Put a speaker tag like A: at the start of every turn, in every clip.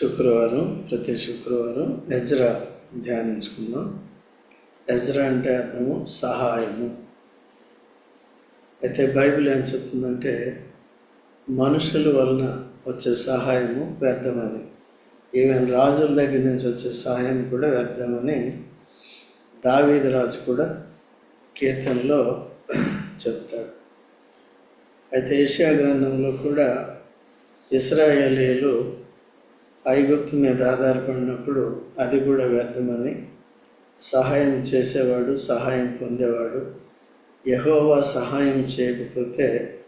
A: శుక్రవారం ప్రతి శుక్రవారం ఎజ్రా ధ్యానించుకుందాం. ఎజ్రా అంటే అర్థము సహాయము. అయితే బైబిల్ ఏం చెప్తుందంటే మనుషుల వలన వచ్చే సహాయము వ్యర్థమని. ఈవెన్ రాజుల దగ్గర నుంచి వచ్చే సహాయం కూడా వ్యర్థమని దావీది రాజు కూడా కీర్తనలో చెప్తాడు. అయితే ఏషియా గ్రంథంలో కూడా ఇస్రాయేలీలు ఐగుప్తు మీద ఆధారపడినప్పుడు అది కూడా వ్యర్థమని సహాయం చేసేవాడు సహాయం పొందేవాడు. యహోవా సహాయం చేయకపోతే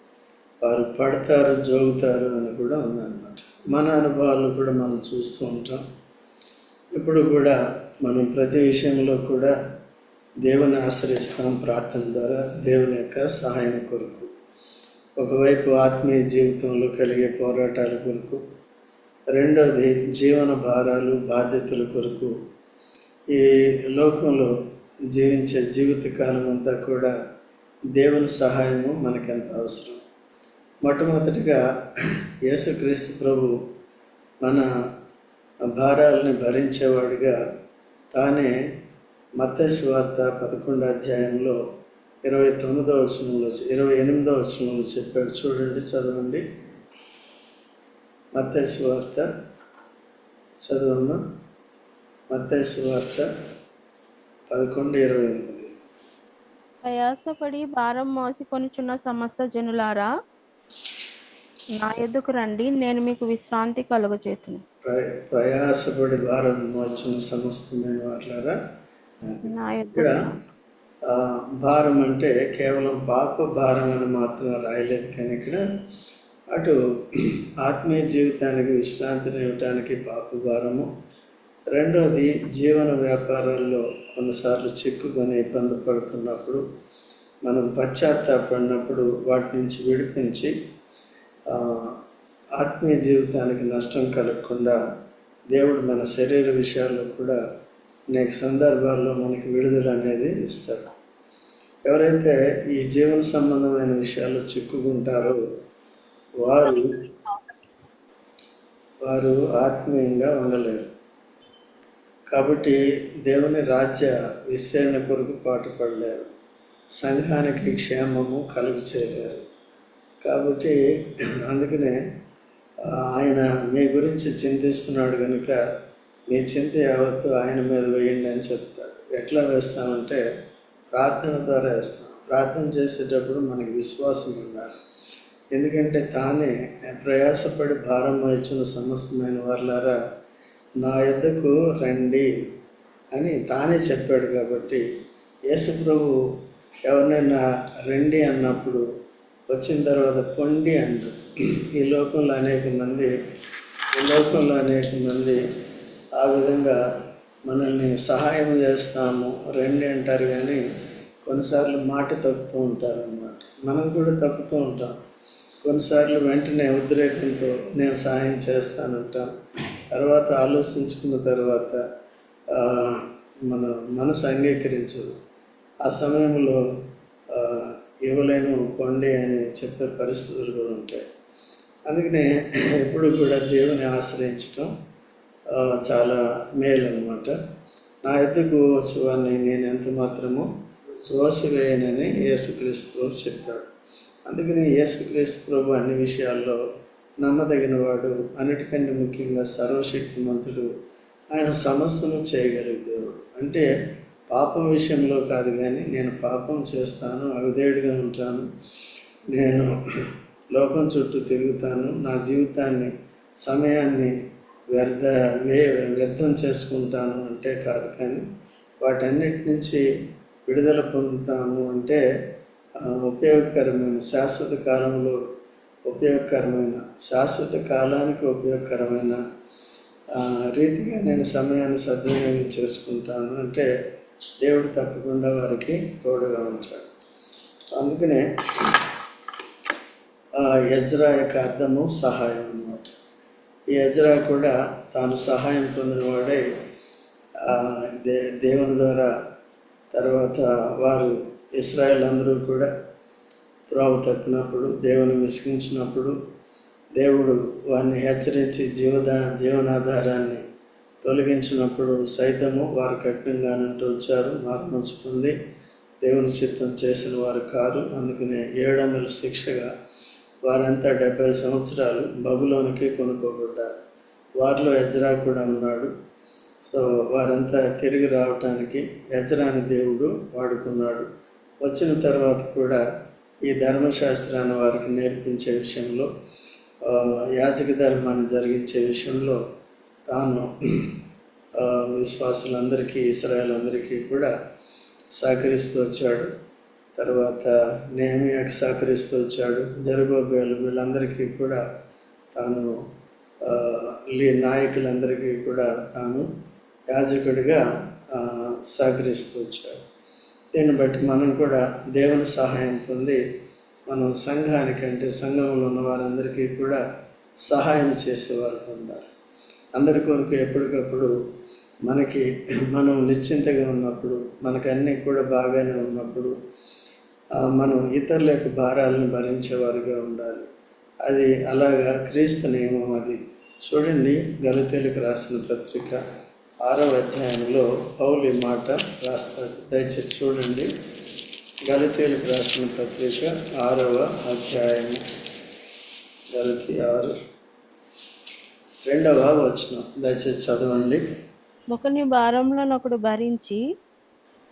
A: వారు పడతారు జోగుతారు అని కూడా ఉందన్నమాట. మన అనుభవాలు కూడా మనం చూస్తూ ఉంటాం. ఇప్పుడు కూడా మనం ప్రతి విషయంలో కూడా దేవుని ఆశ్రయిస్తాం ప్రార్థన ద్వారా దేవుని యొక్క సహాయం కొరకు. ఒకవైపు ఆత్మీయ జీవితంలో కలిగే పోరాటాల కొరకు రెండోది జీవన భారాలు బాధ్యతల కొరకు. ఈ లోకంలో జీవించే జీవితకాలం అంతా కూడా దేవుని సహాయము మనకెంత అవసరం? మొట్టమొదటిగా యేసుక్రీస్తు ప్రభు మన భారాలని భరించేవాడిగా తానే మత్తయి వార్త పదకొండు అధ్యాయంలో ఇరవై తొమ్మిదో వచనంలో ఇరవై ఎనిమిదో వచనంలో చెప్పాడు. చూడండి చదవండి. మత్తయి వార్త చదవమ్మా మత్తయి వార్త పదకొండు ఇరవై ఎనిమిది.
B: ప్రయాసపడి భారం మోసికొనుచున్న సమస్త జనులారా నా ఎద్దుకు రండి నేను మీకు విశ్రాంతి కలుగచేతును
A: ప్ర- ప్రయాసపడి భారం మోచున్న సమస్తమైన
B: ఎద్దు
A: ఇక్కడ భారం అంటే కేవలం పాప భారం అని మాత్రం రాయలేదు కానీ ఇక్కడ అటు ఆత్మీయ జీవితానికి విశ్రాంతిని ఇవ్వటానికి పాపభారము రెండోది జీవన వ్యాపారాల్లో కొన్నిసార్లు చిక్కుకొని ఇబ్బంది పడుతున్నప్పుడు మనం పశ్చాత్తాపడినప్పుడు వాటి నుంచి విడిపించి ఆత్మీయ జీవితానికి నష్టం కలగకుండా దేవుడు మన శరీర విషయాల్లో కూడా అనేక సందర్భాల్లో మనకి విడుదల అనేది ఇస్తాడు. ఎవరైతే ఈ జీవన సంబంధమైన విషయాల్లో చిక్కుకుంటారో వారు వారు ఆత్మీయంగా ఉండలేరు. కాబట్టి దేవుని రాజ్య విస్తరణ కొరకు పాటుపడలేరు. సంఘానికి క్షేమము కలుగు చేయలేరు కాబట్టి అందుకనే ఆయన మీ గురించి చింతిస్తున్నాడు కనుక మీ చింత యావత్తు ఆయన మీద వేయండి అని చెప్తాడు. ఎట్లా వేస్తామంటే ప్రార్థన ద్వారా వేస్తాం. ప్రార్థన చేసేటప్పుడు మనకి విశ్వాసం ఉండాలి. ఎందుకంటే తానే ప్రయాసపడి భారం వహించిన సమస్తమైన వారులారా నా యొద్దకు రండి అని తానే చెప్పాడు కాబట్టి యేసుప్రభు ఎవరినైనా రండి అన్నప్పుడు వచ్చిన తర్వాత పొండి అంటారు ఈ లోకంలో అనేక మంది ఈ లోకంలో అనేక మంది ఆ విధంగా మనల్ని సహాయం చేస్తాము రండి అంటారు కానీ కొన్నిసార్లు మాట తప్పుతూ ఉంటారు అన్నమాట మనం కూడా తప్పుతూ ఉంటాం. కొన్నిసార్లు వెంటనే ఉద్రేకంతో నేను సహాయం చేస్తానంటాం. తర్వాత ఆలోచించుకున్న తర్వాత మన మనసు అంగీకరించదు. ఆ సమయంలో ఇవ్వలేను కొండి అని చెప్పే పరిస్థితులు కూడా ఉంటాయి. అందుకనే ఎప్పుడు కూడా దేవుని ఆశ్రయించటం చాలా మేలు అనమాట నా ఎద్దుకు వచ్చేవాడిని నేను ఎంత మాత్రము శ్వాసవేయనని యేసుక్రీస్తు చెప్పాడు. అందుకని యేసుక్రీస్తు ప్రభు అన్ని విషయాల్లో నమ్మదగినవాడు అన్నిటికంటే ముఖ్యంగా సర్వశక్తిమంతుడు. ఆయన సమస్తము చేయగలిగే దేవుడు. అంటే పాపం విషయంలో కాదు కానీ నేను పాపం చేస్తాను అవిధేయుడిగా ఉంటాను నేను లోకం చుట్టూ తిరుగుతాను నా జీవితాన్ని సమయాన్ని వ్యర్థ వే వ్యర్థం చేసుకుంటాను అంటే కాదు కానీ వాటన్నిటి నుంచి విడుదల పొందుతాను అంటే ఉపయోగకరమైన శాశ్వత కాలంలో ఉపయోగకరమైన శాశ్వత కాలానికి ఉపయోగకరమైన రీతిగా నేను సమయాన్ని సద్వినియోగం చేసుకుంటాను అంటే దేవుడు తప్పకుండా వారికి తోడుగా ఉంటాడు. అందుకనే ఆ యజ్రా యొక్క అర్థము సహాయం అన్నమాట. ఈ యజ్రా కూడా తాను సహాయం పొందినవాడై దే దేవుని ద్వారా తర్వాత వారు ఇస్రాయల్ అందరూ కూడా త్రోవ తప్పినప్పుడు దేవుని విసిగించినప్పుడు దేవుడు వారిని హెచ్చరించి జీవదా జీవనాధారాన్ని తొలగించినప్పుడు సైతము వారు కఠినంగానంటూ వచ్చారు. మారుమనసు పొంది దేవుని చిత్తం చేసిన వారు కారు. అందుకనే ఏడు వందల శిక్షగా వారంతా డెబ్బై సంవత్సరాలు బబులోనికి కొనుక్కోబడ్డారు. వారిలో ఎజ్రా కూడా ఉన్నాడు. సో వారంతా తిరిగి రావటానికి ఎజ్రాని దేవుడు వాడుకున్నాడు. వచ్చిన తర్వాత కూడా ఈ ధర్మశాస్త్రాన్ని వారికి నేర్పించే విషయంలో యాజక ధర్మాన్ని జరిగించే విషయంలో తాను విశ్వాసులందరికీ విశ్వాసులందరికీ ఇస్రాయలందరికీ కూడా సహకరిస్తూ వచ్చాడు. తర్వాత నేమియాకి సహకరిస్తూ వచ్చాడు. జరుబాబేలు వీళ్ళందరికీ కూడా తాను లీ నాయకులందరికీ కూడా తాను యాజకుడిగా సహకరిస్తూ వచ్చాడు. దీన్ని బట్టి మనం కూడా దేవుని సహాయం పొంది మనం సంఘానికి అంటే సంఘంలో ఉన్న వారందరికీ కూడా సహాయం చేసేవారు ఉండాలి. అందరి కొరకు ఎప్పటికప్పుడు మనకి మనం నిశ్చింతగా ఉన్నప్పుడు మనకు అన్నీ కూడా బాగానే ఉన్నప్పుడు మనం ఇతరుల యొక్క భారాలను భరించేవారుగా ఉండాలి. అది అలాగా క్రీస్తు నియమం అది. చూడండి గలితేలకు రాసిన పత్రిక. ఆరవ అధ్యాయంలో పౌలు ఈ మాట రాస్తాడు. దయచేసి చూడండి. గలితేలకు రాసిన పత్రిక ఆరవ అధ్యాయము గలితి ఆరు. రెండవ వచనం. దయచేసి చదవండి.
B: ఒకని భారములను భరించి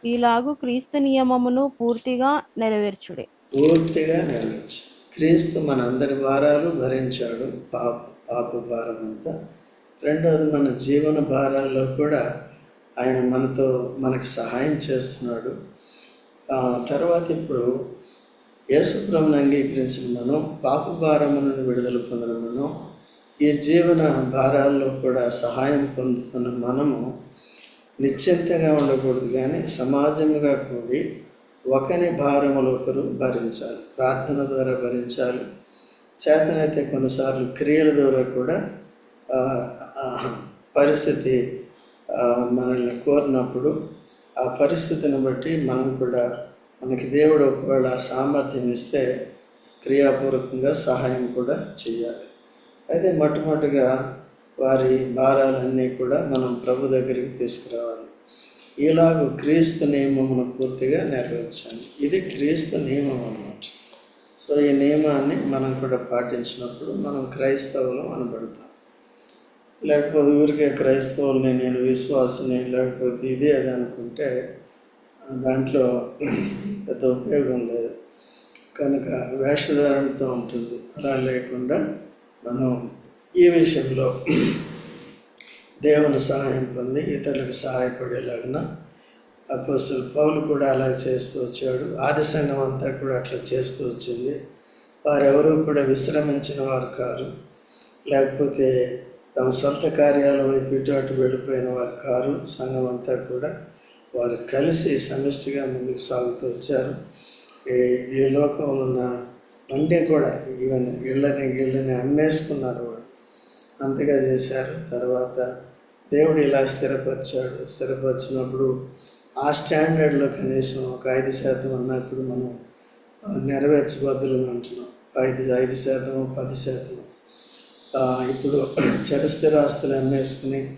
B: ఈలాగు క్రీస్తు నియమమును పూర్తిగా నెరవేర్చుడే.
A: పూర్తిగా నెరవేర్చి. క్రీస్తు మన అందరి భారాలు భరించాడు. పాప పాప భారం అంతా రెండవది మన జీవన భారాల్లో కూడా ఆయన మనతో మనకు సహాయం చేస్తున్నాడు. తర్వాత ఇప్పుడు యేసుప్రభుని అంగీకరించిన మనం పాప భారము నుండి విడుదల పొందిన మనం ఈ జీవన భారాల్లో కూడా సహాయం పొందుతున్న మనము నిశ్చింతగా ఉండకూడదు కానీ సమాజముగా కూడి ఒకని భారములు ఒకరు భరించాలి ప్రార్థన ద్వారా భరించాలి. చేతనైతే కొన్నిసార్లు క్రియల ద్వారా కూడా పరిస్థితి మనల్ని కోరినప్పుడు ఆ పరిస్థితిని బట్టి మనం కూడా మనకి దేవుడు ఒకవేళ సామర్థ్యం ఇస్తే క్రియాపూర్వకంగా సహాయం కూడా చేయాలి. అయితే మొట్టమొదటిగా వారి భారాలన్నీ కూడా మనం ప్రభు దగ్గరికి తీసుకురావాలి. ఇలాగ క్రీస్తు నియమమును పూర్తిగా నెరవేర్చాలి ఇది క్రీస్తు నియమం అన్నమాట. సో ఈ నియమాన్ని మనం కూడా పాటించినప్పుడు మనం క్రైస్తవులం అనబడతాం. లేకపోతే ఊరికే క్రైస్తవుల్ని నేను విశ్వాసని లేకపోతే ఇది అది అనుకుంటే దాంట్లో పెద్ద ఉపయోగం లేదు. కనుక వేషధారణతో ఉంటుంది. అలా లేకుండా మనం ఈ విషయంలో దేవుని సహాయం పొంది ఇతరులకు సహాయపడేలాగిన అపోస్తులు పౌలు కూడా అలా చేస్తూ వచ్చాడు. ఆది సంఘం అంతా కూడా అట్లా చేస్తూ వచ్చింది. వారెవరూ కూడా విశ్రమించిన వారు కారు. లేకపోతే తమ సొంత కార్యాల వైపు ఇటు అటు వెళ్ళిపోయిన వారు కారు సంఘం అంతా కూడా వారు కలిసి సమిష్టిగా ముందుకు సాగుతూ వచ్చారు. ఈ ఈ లోకంలో ఉన్న అన్నీ కూడా ఈవెన్ ఇళ్ళని గిళ్ళని అమ్మేసుకున్నారు వాళ్ళు. అంతగా చేశారు. తర్వాత దేవుడు ఇలా స్థిరపరిచాడు. స్థిరపరిచినప్పుడు ఆ స్టాండర్డ్లో కనీసం ఒక ఐదు శాతం అన్నప్పుడు మనం నెరవేర్చబద్దులు అంటున్నాం. ఐదు ఐదు శాతం పది శాతం. ఇప్పుడు చరస్థిరాస్తులు అమ్మేసుకుని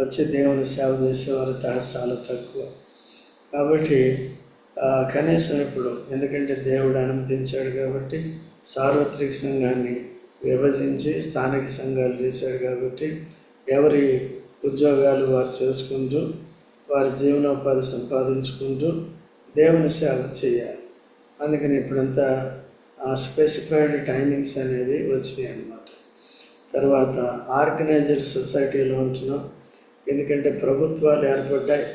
A: వచ్చి దేవుని సేవ చేసేవారు తా- చాలా తక్కువ. కాబట్టి కనీసం ఇప్పుడు ఎందుకంటే దేవుడు అనుమతించాడు కాబట్టి సార్వత్రిక సంఘాన్ని విభజించి స్థానిక సంఘాలు చేశాడు కాబట్టి ఎవరి ఉద్యోగాలు వారు చేసుకుంటూ వారి జీవనోపాధి సంపాదించుకుంటూ దేవుని సేవ చేయాలి. అందుకని ఇప్పుడంతా స్పెసిఫైడ్ టైమింగ్స్ అనేవి వచ్చినాయి అన్నమాట. తర్వాత ఆర్గనైజ్డ్ సొసైటీలో ఉంటున్నాం. ఎందుకంటే ప్రభుత్వాలు ఏర్పడ్డాయి.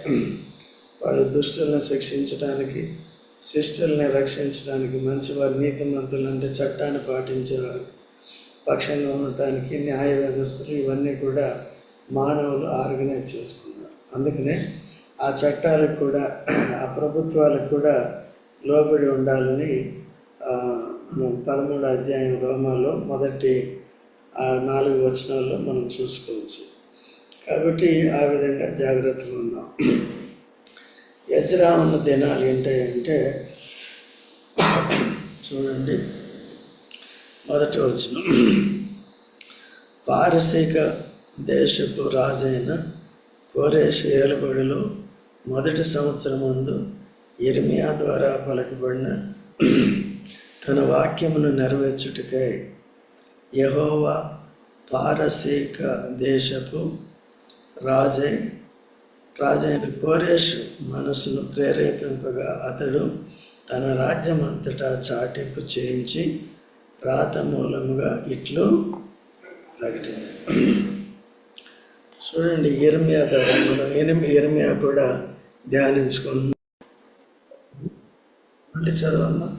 A: వాళ్ళు దుష్టులను శిక్షించడానికి శిష్టుల్ని రక్షించడానికి మంచివారు నీతిమంతులు అంటే చట్టాన్ని పాటించేవారు. పక్షంగా ఉండటానికి న్యాయ వ్యవస్థలు ఇవన్నీ కూడా మానవులు ఆర్గనైజ్ చేసుకున్నారు. అందుకనే ఆ చట్టాలకు కూడా ఆ ప్రభుత్వాలకు కూడా లోబడి ఉండాలని పదమూడు అధ్యాయం రోమాలో మొదటి ఆ నాలుగు వచనాల్లో మనం చూసుకోవచ్చు. కాబట్టి ఆ విధంగా జాగ్రత్తగా ఉందాం. యజ్రా ఉన్న దినాలు ఏంటంటే చూడండి మొదటి వచ్చిన పారసీక దేశపు రాజైన కోరేష్ ఏలుబడిలో మొదటి సంవత్సరం ముందు ఇర్మియా ద్వారా పలకబడిన తన వాక్యమును నెరవేర్చుటకై యహోవా పారసీక దేశపు రాజై రాజైన కోరేష్ మనసును ప్రేరేపింపగా అతడు తన రాజ్యం అంతటా చాటింపు చేయించి రాత మూలముగా ఇట్లు ప్రకటించాడు చూడండి ఇర్మియా ద్వారా మనం ఎనిమి ఇర్మియా కూడా ధ్యానించుకుంటున్నాం. మళ్ళీ చదవమ్మా.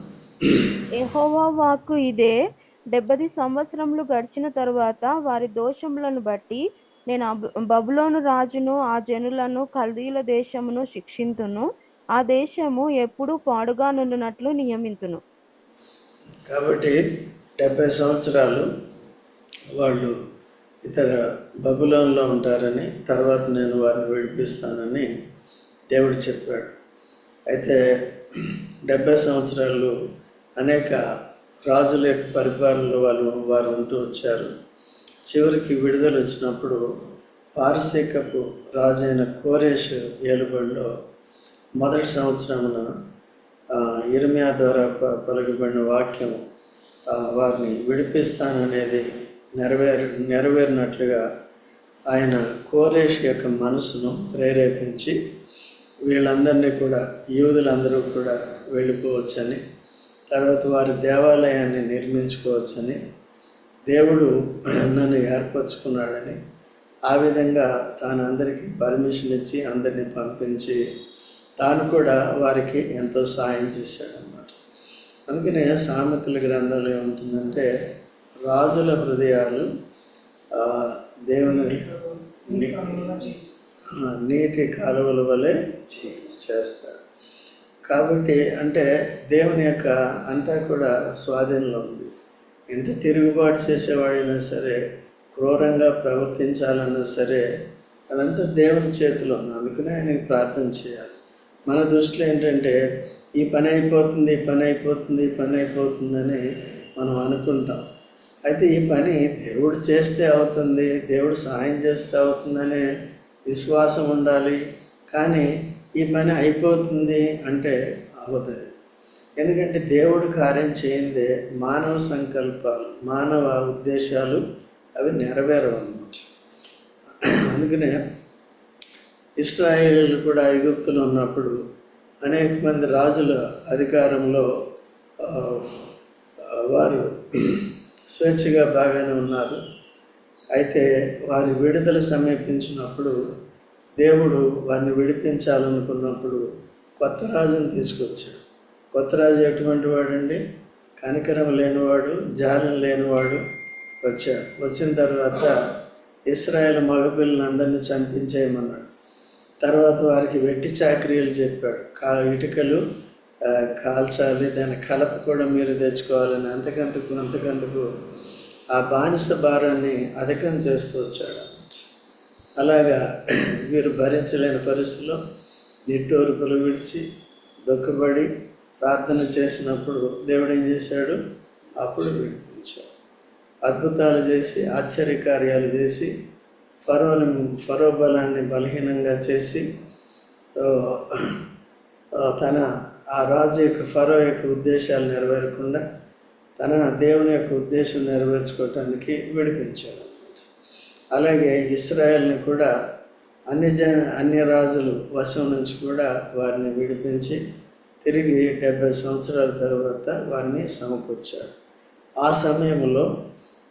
B: యెహోవా వాక్కు ఇదే డెబ్బది సంవత్సరములు గడిచిన తరువాత వారి దోషములను బట్టి నేను బబులోను రాజును ఆ జనులను కల్దీల దేశమును శిక్షింతును. ఆ దేశము ఎప్పుడు పాడుగా నుండినట్లు నియమింతును.
A: కాబట్టి డెబ్బై సంవత్సరాలు వాళ్ళు ఇతర బబులోన్లో ఉంటారని తర్వాత నేను వారిని విడిపిస్తానని దేవుడు చెప్పాడు. అయితే డెబ్బై సంవత్సరాలు అనేక రాజుల యొక్క పరిపాలనలో వాళ్ళు వారు ఉంటూ వచ్చారు. చివరికి విడుదల వచ్చినప్పుడు పారసీకపు రాజైన కోరేష్ ఏలుబడిలో మొదటి సంవత్సరమున ఆ, ఇర్మియా ద్వారా ప- పలుకబడిన వాక్యం వారిని విడిపిస్తాననేది నెరవేరు నెరవేరినట్లుగా ఆయన కోరేష్ యొక్క మనసును ప్రేరేపించి వీళ్ళందరినీ కూడా యూదులందరూ కూడా వెళ్ళిపోవచ్చని తర్వాత వారి దేవాలయాన్ని నిర్మించుకోవచ్చని దేవుడు నన్ను ఏర్పరచుకున్నాడని ఆ విధంగా తాను అందరికీ పర్మిషన్ ఇచ్చి అందరినీ పంపించి తాను కూడా వారికి ఎంతో సాయం చేశాడనమాట అందుకనే సామెతల గ్రంథంలో ఏముంటుందంటే రాజుల హృదయాలు దేవుని నీటి కాలువల వలె చేస్తాడు. కాబట్టి అంటే దేవుని యొక్క అంతా కూడా స్వాధీనంలో ఉంది. ఎంత తిరుగుబాటు చేసేవాడైనా సరే క్రూరంగా ప్రవర్తించాలన్నా సరే అదంతా దేవుని చేతిలో ఉంది. అందుకనే ఆయనకి ప్రార్థన చేయాలి. మన దృష్టిలో ఏంటంటే ఈ పని అయిపోతుంది ఈ పని అయిపోతుంది ఈ పని అయిపోతుందని మనం అనుకుంటాం. అయితే ఈ పని దేవుడు చేస్తే అవుతుంది దేవుడు సహాయం చేస్తే అవుతుందనే విశ్వాసం ఉండాలి. కానీ ఈ పని అయిపోతుంది అంటే అవుతుంది. ఎందుకంటే దేవుడు కార్యం చేయిందే మానవ సంకల్పాలు మానవ ఉద్దేశాలు అవి నెరవేరవు అన్నమాట అందుకనే ఇస్రాయేల్ కూడా ఐగుప్తులు ఉన్నప్పుడు అనేక మంది రాజుల అధికారంలో వారు స్వేచ్ఛగా బాగానే ఉన్నారు. అయితే వారి విడుదల సమీపించినప్పుడు దేవుడు వారిని విడిపించాలనుకున్నప్పుడు కొత్త రాజును తీసుకొచ్చాడు. కొత్త రాజు ఎటువంటి వాడండి? కనికరం లేనివాడు జాలం లేనివాడు వచ్చాడు. వచ్చిన తర్వాత ఇస్రాయల్ మగపిల్లలందరినీ చంపించేయమన్నాడు. తర్వాత వారికి వెట్టి చాకరీలు చెప్పాడు. కా ఇటుకలు కాల్చాలి దాని కలప కూడా మీరు తెచ్చుకోవాలని అంతకంతకు అంతకంతకు ఆ బానిస భారాన్ని అధికం చేస్తూ వచ్చాడు. అలాగా వీరు భరించలేని పరిస్థితిలో నిట్టూర్పులు విడిచి దుఃఖపడి ప్రార్థన చేసినప్పుడు దేవుడు ఏం చేశాడు? అప్పుడు విడిపించాడు. అద్భుతాలు చేసి ఆశ్చర్యకార్యాలు చేసి ఫరోని ఫరో బలాన్ని బలహీనంగా చేసి తన ఆ రాజు యొక్క ఫరో యొక్క ఉద్దేశాలు నెరవేరకుండా తన దేవుని యొక్క ఉద్దేశం నెరవేర్చుకోవటానికి విడిపించాడు. అలాగే ఇస్రాయల్ని కూడా అన్ని జన అన్ని రాజులు వశం నుంచి కూడా వారిని విడిపించి తిరిగి డెబ్బై సంవత్సరాల తర్వాత వారిని సమకూర్చాడు ఆ సమయంలో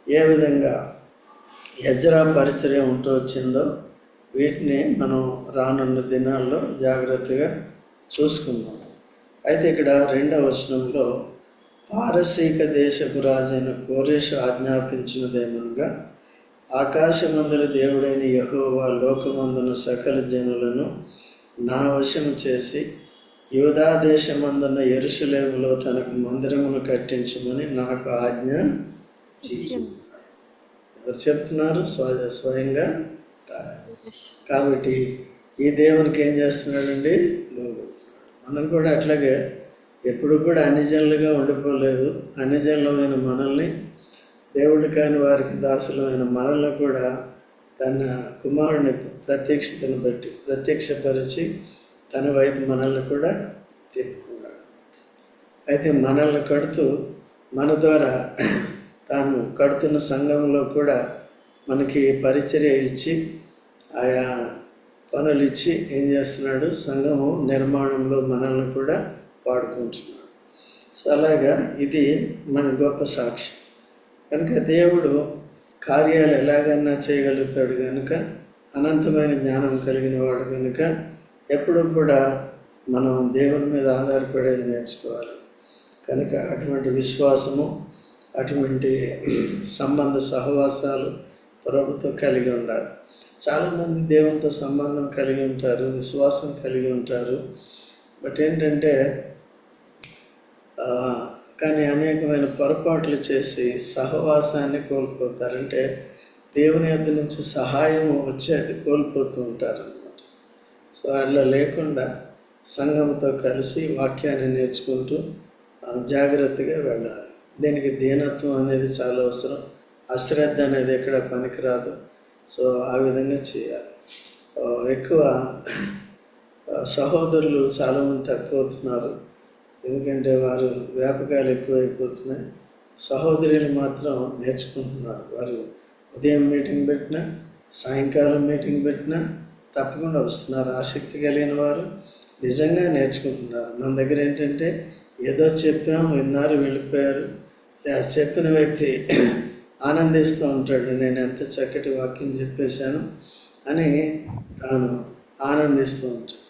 A: ఏ విధంగా యజ్రా పరిచర్య ఉంటూ వచ్చిందో వీటిని మనం రానున్న దినాల్లో జాగ్రత్తగా చూసుకుందాం. అయితే ఇక్కడ రెండవ వచనంలో పారసీక దేశపు రాజైన కోరేషు ఆజ్ఞాపించినదేమనగా ఆకాశమందుల దేవుడైన యహోవా లోకమందున సకల జనులను నా వశం చేసి యూదాదేశమందున్న ఎరుసలేములో తనకు మందిరమును కట్టించమని నాకు ఆజ్ఞ ఎవరు చెప్తున్నారు? స్వయంగా కాబట్టి ఈ దేవునికి ఏం చేస్తున్నాడండి? మనం కూడా అట్లాగే ఎప్పుడు కూడా అన్నిజనులుగా ఉండిపోలేదు. అన్ని జనులమైన మనల్ని దేవుడు కాని వారికి దాసులమైన మనల్ని కూడా తన కుమారుని ప్రత్యక్షతను బట్టి ప్రత్యక్షపరిచి తన వైపు మనల్ని కూడా తిప్పుకున్నాడు అయితే మనల్ని కడుతూ మన ద్వారా తాను కడుతున్న సంఘంలో కూడా మనకి పరిచర్య ఇచ్చి ఆయా పనులు ఇచ్చి ఏం చేస్తున్నాడు? సంఘము నిర్మాణంలో మనల్ని కూడా వాడుకుంటున్నాడు. సో అలాగా ఇది మన గొప్ప సాక్షి. కనుక దేవుడు కార్యాలు ఎలాగన్నా చేయగలుగుతాడు కనుక అనంతమైన జ్ఞానం కలిగిన వాడు కనుక ఎప్పుడు కూడా మనం దేవుని మీద ఆధారపడేది నేర్చుకోవాలి. కనుక అటువంటి విశ్వాసము అటువంటి సంబంధ సహవాసాలు ప్రభుతో కలిగి ఉండాలి. చాలామంది దేవునితో సంబంధం కలిగి ఉంటారు విశ్వాసం కలిగి ఉంటారు. బట్ ఏంటంటే కానీ అనేకమైన పొరపాట్లు చేసి సహవాసాన్ని కోల్పోతారంటే దేవుని యొద్ నుంచి సహాయం వచ్చేది కోల్పోతూ ఉంటారు అన్నమాట సో అట్లా లేకుండా సంఘంతో కలిసి వాక్యాన్ని నేర్చుకుంటూ జాగ్రత్తగా వెళ్ళాలి. దీనికి దీనత్వం అనేది చాలా అవసరం. అశ్రద్ధ అనేది ఎక్కడ పనికిరాదు. సో ఆ విధంగా చేయాలి. ఎక్కువ సహోదరులు చాలామంది తక్కువవుతున్నారు ఎందుకంటే వారు వ్యాపకాలు ఎక్కువైపోతున్నాయి. సహోదరులు మాత్రం నేర్చుకుంటున్నారు. వారు ఉదయం మీటింగ్ పెట్టినా సాయంకాలం మీటింగ్ పెట్టినా తప్పకుండా వస్తున్నారు. ఆసక్తి కలిగిన వారు నిజంగా నేర్చుకుంటున్నారు. మన దగ్గర ఏంటంటే ఏదో చెప్పాము విన్నారు వెళ్ళిపోయారు. లేదా చెప్పిన వ్యక్తి ఆనందిస్తూ ఉంటాడు. నేను ఎంత చక్కటి వాక్యం చెప్పేశాను అని తాను ఆనందిస్తూ ఉంటాడు.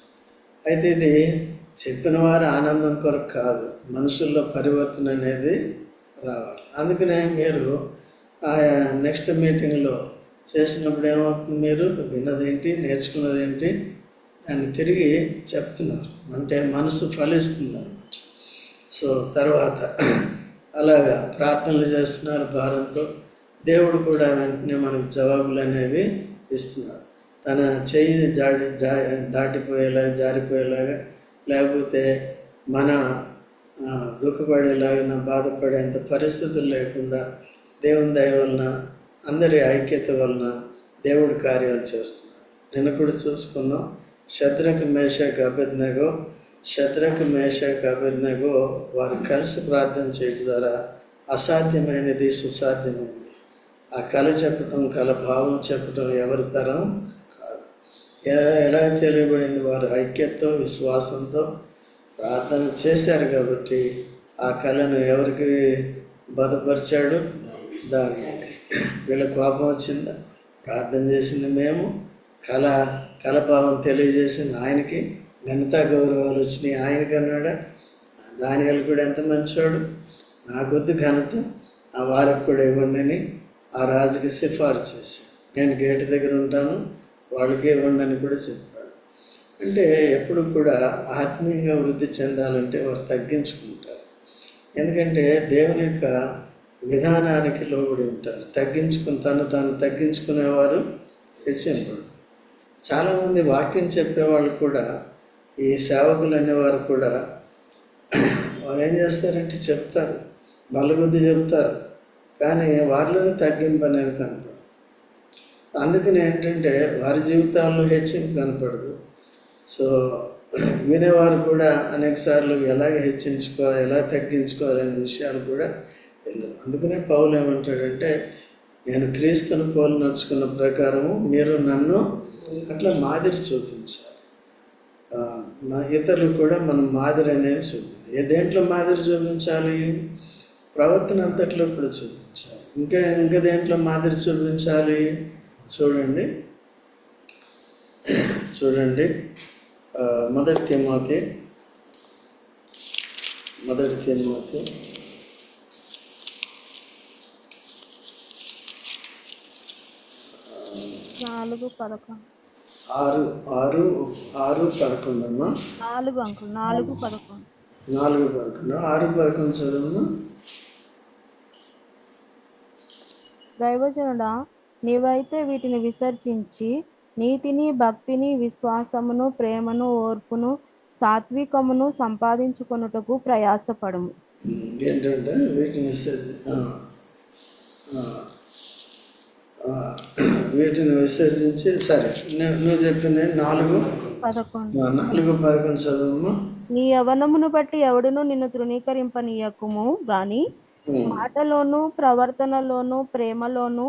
A: అయితే ఇది చెప్పిన వారి ఆనందం కొరకు కాదు మనుషుల్లో పరివర్తన అనేది రావాలి. అందుకనే మీరు ఆయా నెక్స్ట్ మీటింగ్లో చేసినప్పుడు ఏమవుతుంది మీరు? విన్నదేంటి నేర్చుకున్నదేంటి? దాన్ని తిరిగి చెప్తున్నారు. అంటే మనసు ఫలిస్తుంది అనమాట సో తర్వాత అలాగా ప్రార్థనలు చేస్తున్నారు భారంతో. దేవుడు కూడా వెంటనే మనకు జవాబులు అనేవి ఇస్తున్నాడు. తన చెయ్యి జాడి జా దాటిపోయేలాగా జారిపోయేలాగా లేకపోతే మన దుఃఖపడేలాగా బాధపడేంత పరిస్థితులు లేకుండా దేవుని దయ వలన అందరి ఐక్యత వలన దేవుడు కార్యాలు చేస్తున్నాడు. నిన్న కూడా చూసుకున్నాం శత్రుకు మేషకు అభిజ్ఞగో శత్రుకు మేషకు అభిజ్ఞగో వారు కలిసి ప్రార్థన చేయడం ద్వారా అసాధ్యమైనది సుసాధ్యమైనది. ఆ కళ చెప్పటం కళ భావం చెప్పటం ఎవరి తరం? ఎలా ఎలా తెలియబడింది వారు ఐక్యతతో విశ్వాసంతో ప్రార్థన చేశారు కాబట్టి ఆ కళను ఎవరికి బలపరిచాడు? దాని వీళ్ళ కోపం వచ్చిందా? ప్రార్థన చేసింది మేము. కళ కళభావం తెలియజేసింది ఆయనకి. ఘనతా గౌరవాలు వచ్చినాయి ఆయనకి అన్నాడా? దానియాలు కూడా ఎంత మంచివాడు నాకొద్దు ఘనత ఆ వారికి కూడా ఇవ్వండి అని ఆ రాజుకి సిఫార్సు చేశాను నేను గేటు దగ్గర ఉంటాను. వాళ్ళకి ఇవ్వండి అని కూడా చెప్పాడు అంటే ఎప్పుడు కూడా ఆత్మీయంగా వృద్ధి చెందాలంటే వారు తగ్గించుకుంటారు. ఎందుకంటే దేవుని యొక్క విధానానికి లోబడి ఉంటారు. తగ్గించుకుని తను తాను తగ్గించుకునేవారు హెచ్చింపడుతుంది చాలామంది వాక్యం చెప్పేవాళ్ళు కూడా ఈ సేవకులు అనేవారు కూడా వారు ఏం చేస్తారంటే చెప్తారు. బలబుద్ధి చెప్తారు. కానీ వారిలోనే తగ్గింపు అనేది కనపడదు. అందుకని ఏంటంటే వారి జీవితాల్లో హెచ్చింపు కనపడదు. సో వినేవారు కూడా అనేకసార్లు ఎలాగ హెచ్చించుకోవాలి ఎలా తగ్గించుకోవాలనే విషయాలు కూడా తెలియదు అందుకనే పౌలు ఏమంటాడంటే నేను క్రీస్తును పోలు నడుచుకున్న ప్రకారము మీరు నన్ను అట్లా మాదిరి చూపించాలి. మా ఇతరులు కూడా మనం మాదిరి అనేది చూపించాలి. ఏ దేంట్లో మాదిరి చూపించాలి? ప్రవర్తన అంతట్లో కూడా చూపించాలి. ఇంకా ఇంకా దేంట్లో మాదిరి చూపించాలి? చూడండి. చూడండి. మొదటి తిమోతి. మొదటి తిమోతి.
B: నాలుగు పదకొండు.
A: ఆరు ఆరు ఆరు పదకొండు అమ్మా
B: నాలుగు అంకుల్ నాలుగు పదకొండు.
A: నాలుగు పదకొండు. ఆరు పదకొండు చదవమ్మా.
B: దైవజనుడా? నీవైతే వీటిని విసర్జించి నీతిని భక్తిని విశ్వాసమును ప్రేమను ఓర్పును సాత్వికమును సంపాదించుకొనుటకు ప్రయాసపడము.
A: ఏంటంటే వీటిని వీటిని విసర్జించి సరే నువ్వు చెప్పింది నాలుగు?
B: పదకొండు.
A: నాలుగు పదకొండు చదువు
B: నీ యవనమును బట్టి ఎవడును నిన్ను తృణీకరింపనీయకుము గాని మాటలోను ప్రవర్తనలోను ప్రేమలోను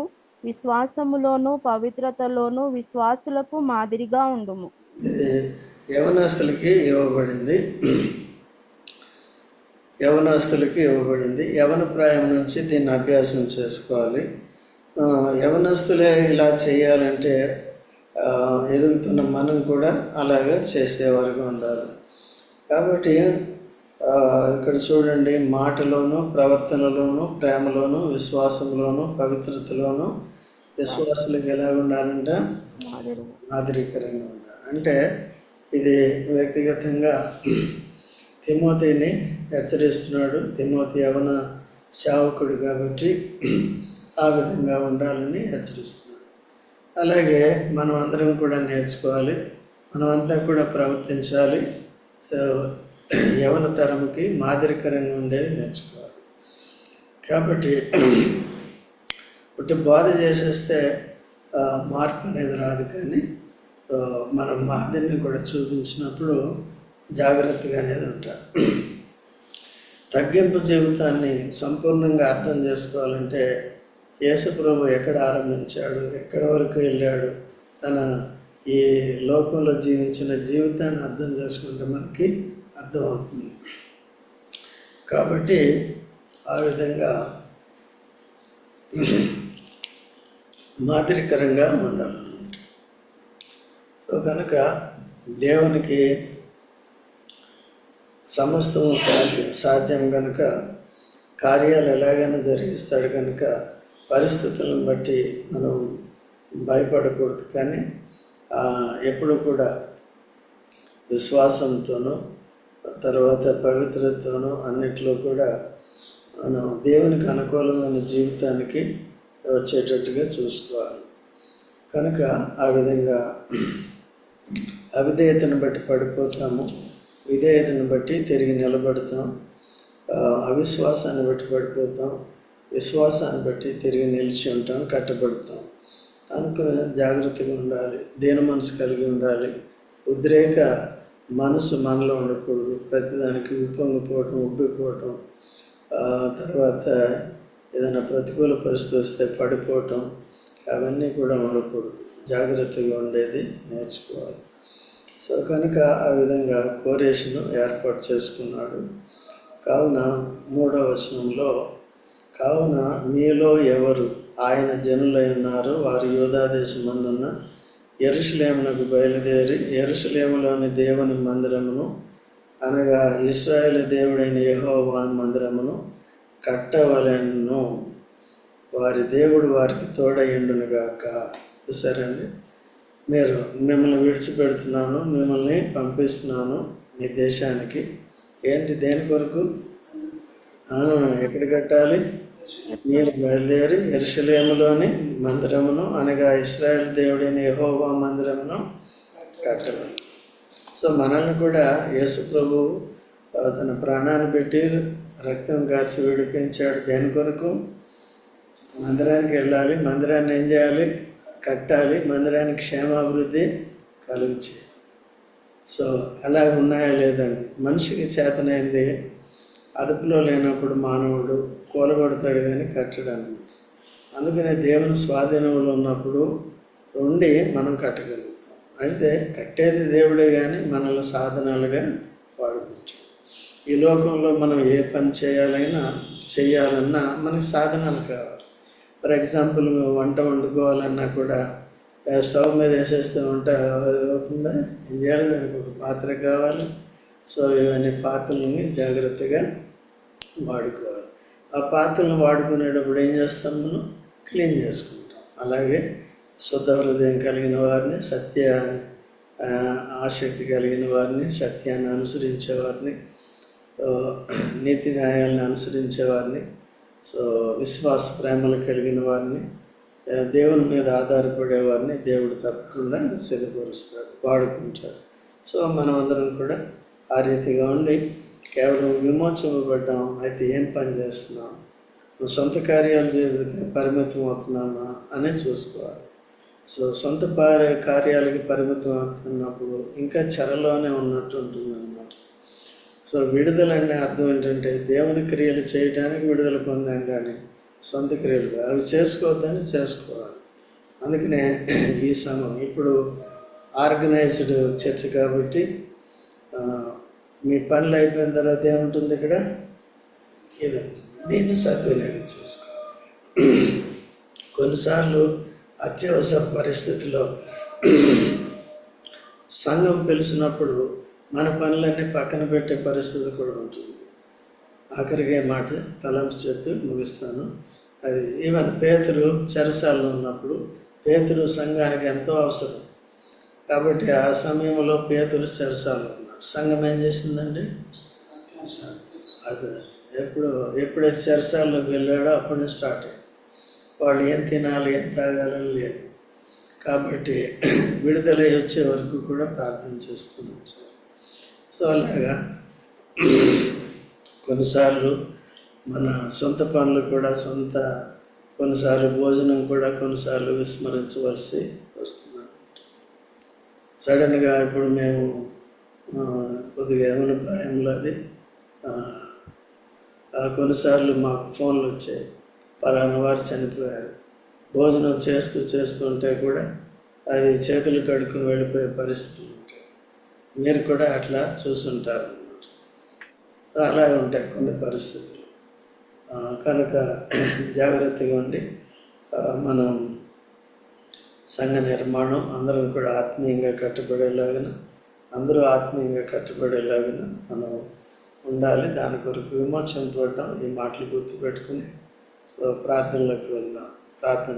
B: విశ్వాసములోను పవిత్రతలోను విశ్వాసులకు మాదిరిగా ఉండుము.
A: ఇది యవనస్తులకి ఇవ్వబడింది. యవనస్తులకి ఇవ్వబడింది. యవన ప్రాయం నుంచి దీన్ని అభ్యాసం చేసుకోవాలి. యవనస్తులే ఇలా చేయాలంటే ఎదుగుతున్న మనం కూడా అలాగే చేసేవారుగా ఉండాలి. కాబట్టి ఇక్కడ చూడండి మాటలోను ప్రవర్తనలోను ప్రేమలోను విశ్వాసంలోను పవిత్రతలోనూ విశ్వాసులకు ఎలా ఉండాలంటే? ఆదరికరంగా ఉండాలి. అంటే ఇది వ్యక్తిగతంగా తిమోతిని హెచ్చరిస్తున్నాడు. తిమోతి యవన సేవకుడు కాబట్టి ఆ విధంగా ఉండాలని హెచ్చరిస్తున్నాడు. అలాగే మనం అందరం కూడా నేర్చుకోవాలి. మనమంతా కూడా ప్రవర్తించాలి. సో యవన తరంకి మాదిరికరంగా ఉండేది నేర్చుకోవాలి. కాబట్టి ఒకటి బోధ చేసేస్తే మార్పు అనేది రాదు కానీ మనం మాదిరిని కూడా చూపించినప్పుడు జాగ్రత్తగా అనేది ఉంటారు. తగ్గింపు జీవితాన్ని సంపూర్ణంగా అర్థం చేసుకోవాలంటే యేసుప్రభు ఎక్కడ ఆరంభించాడు ఎక్కడ వరకు వెళ్ళాడు తన ఈ లోకంలో జీవించిన జీవితాన్ని అర్థం చేసుకుంటే మనకి అర్థమవుతుంది. కాబట్టి ఆ విధంగా మాదిరికరంగా ఉండాలన్నమాట సో కనుక దేవునికి సమస్తము సాధ్యం సాధ్యం కనుక కార్యాలు ఎలాగైనా జరిగిస్తాడు కనుక పరిస్థితులను బట్టి మనం భయపడకూడదు. కానీ ఎప్పుడు కూడా విశ్వాసంతోనూ తర్వాత పవిత్రతతోనూ అన్నిట్లో కూడా మనం దేవునికి అనుకూలమైన జీవితానికి వచ్చేటట్టుగా చూసుకోవాలి. కనుక ఆ విధంగా అవిధేయతను బట్టి పడిపోతాము. విధేయతను బట్టి తిరిగి నిలబడతాం. అవిశ్వాసాన్ని బట్టి పడిపోతాం. విశ్వాసాన్ని బట్టి తిరిగి నిలిచి ఉంటాం కట్టబడతాం. అనుకుని జాగ్రత్తగా ఉండాలి. దేని మనసు కలిగి ఉండాలి. ఉద్రేక మనసు మనలో ఉండకూడదు. ప్రతిదానికి ఉప్పొంగిపోవటం ఉబ్బిపోవటం. తర్వాత ఏదైనా ప్రతికూల పరిస్థితి వస్తే పడిపోవటం అవన్నీ కూడా ఉండకూడదు. జాగ్రత్తగా ఉండేది నేర్చుకోవాలి. సో కనుక ఆ విధంగా కోరేషను ఏర్పాటు చేసుకున్నాడు. కావున మూడవ వచనంలో కావున మీలో ఎవరు ఆయన జనులై ఉన్నారో వారు యోధాదేశమందున్న ఎరుషులేమునకు బయలుదేరి ఎరుషులేములోని దేవుని మందిరమును అనగా ఇస్రాయేల్ దేవుడైన యహోవాన్ మందిరమును కట్టవలెను వారి దేవుడు వారికి తోడయ్యుండునుగాక. చూసారండి మీరు మిమ్మల్ని విడిచిపెడుతున్నాను మిమ్మల్ని పంపిస్తున్నాను మీ దేశానికి. ఏంటి దేని కొరకు? ఎక్కడ కట్టాలి? మీరు బయలుదేరి ఎరుసలేములోని మందిరమును అనగా ఇస్రాయల్ దేవుడైన యహోవా మందిరమును కట్టాలి సో మనల్ని కూడా యేసు ప్రభువు తన ప్రాణాన్ని పెట్టి రక్తం కార్చి విడిపించాడు దేని కొరకు? మందిరానికి వెళ్ళాలి. మందిరాన్ని ఏం చేయాలి? కట్టాలి. మందిరానికి క్షేమాభివృద్ధి కలుగు చేయాలి. సో అలా ఉన్నాయా లేదని. మనిషికి చేతనైంది అదుపులో లేనప్పుడు మానవుడు కూలగొడతాడు కానీ కట్టడు అనమాట అందుకనే దేవుని స్వాధీనంలో ఉన్నప్పుడు ఉండి మనం కట్టగలుగుతాం. అయితే కట్టేది దేవుడే కానీ మనల్ని సాధనాలుగా వాడుకుంటాం ఈ లోకంలో మనం ఏ పని చేయాలైనా చేయాలన్నా మనకి సాధనాలు కావాలి. ఫర్ ఎగ్జాంపుల్ వంట వండుకోవాలన్నా కూడా స్టవ్ మీద వేసేస్తే వంట అవుతుందా? ఏం చేయాలి? దానికి ఒక పాత్ర కావాలి. సో ఇవన్నీ పాత్రలని జాగ్రత్తగా వాడుకోవాలి. ఆ పాత్రలను వాడుకునేటప్పుడు ఏం చేస్తాం మనం? క్లీన్ చేసుకుంటాం. అలాగే శుద్ధ హృదయం కలిగిన వారిని సత్య ఆసక్తి కలిగిన వారిని సత్యాన్ని అనుసరించే వారిని నీతి న్యాయాలను అనుసరించే వారిని సో విశ్వాస ప్రేమలు కలిగిన వారిని దేవుని మీద ఆధారపడే వారిని దేవుడు తప్పకుండా సిద్ధపరుస్తాడు వాడుకుంటాడు. సో మనం అందరం కూడా ఆ రీతిగా ఉండి కేవలం విమోచింపబడ్డాం అయితే ఏం పని చేస్తున్నాం? సొంత కార్యాలు చేసే పరిమితం అవుతున్నామా అని చూసుకోవాలి. సో సొంత కార్యాలకి పరిమితం అవుతున్నప్పుడు ఇంకా చెరలోనే ఉన్నట్టు ఉంటుందన్నమాట. సో విడుదల అనే అర్థం ఏంటంటే దేవుని క్రియలు చేయటానికి విడుదల పొందాం కానీ సొంత క్రియలు అవి చేసుకోవద్దని చేసుకోవాలి. అందుకనే ఈ సమయం ఇప్పుడు ఆర్గనైజ్డ్ చర్చ్ కాబట్టి మీ పనులు అయిపోయిన తర్వాత ఏముంటుంది ఇక్కడ? ఇది ఉంటుంది దీన్ని సద్వినియోగం చేసుకో కొన్నిసార్లు అత్యవసర పరిస్థితిలో సంఘం పిలిచినప్పుడు మన పనులన్నీ పక్కన పెట్టే పరిస్థితి కూడా ఉంటుంది. ఆఖరికి మాట తలంపు చెప్పి ముగిస్తాను. అది ఈవెన్ పేతురు చెరసాలలో ఉన్నప్పుడు పేతురు సంఘానికి ఎంతో అవసరం. కాబట్టి ఆ సమయంలో పేతురు చెరసాలలో ఉన్నాడు. సంఘం ఏం చేసిందండి? అది ఎప్పుడు ఎప్పుడైతే చెరసాల్లోకి వెళ్ళాడో అప్పటి నుంచి స్టార్ట్ అయింది. వాళ్ళు ఏం తినాలి ఏం తాగాలని లేదు. కాబట్టి విడుదల వచ్చే వరకు కూడా ప్రార్థన చేస్తూ వచ్చారు సో అలాగా కొన్నిసార్లు మన సొంత పనులు కూడా సొంత కొన్నిసార్లు భోజనం కూడా కొన్నిసార్లు విస్మరించవలసి వస్తుందన్నమాట. సడన్గా ఇప్పుడు మేము కొద్దిగా ఏమైనా ప్రాయంలో అది కొన్నిసార్లు మాకు ఫోన్లు వచ్చాయి. పలానా వారు చనిపోయారు. భోజనం చేస్తూ చేస్తుంటే కూడా అది చేతులు కడుక్కుని వెళ్ళిపోయే పరిస్థితులు మీరు కూడా అట్లా చూసుంటారు అన్నమాట అలా ఉంటాయి కొన్ని పరిస్థితులు. కనుక జాగ్రత్తగా ఉండి మనం సంఘ నిర్మాణం అందరం కూడా ఆత్మీయంగా కట్టుబడేలాగిన అందరూ ఆత్మీయంగా కట్టుబడేలాగిన మనం ఉండాలి. దాని కొరకు విమోచన పడడం ఈ మాటలు గుర్తుపెట్టుకుని సో ప్రార్థనలోకి వెళ్దాం. ప్రార్థన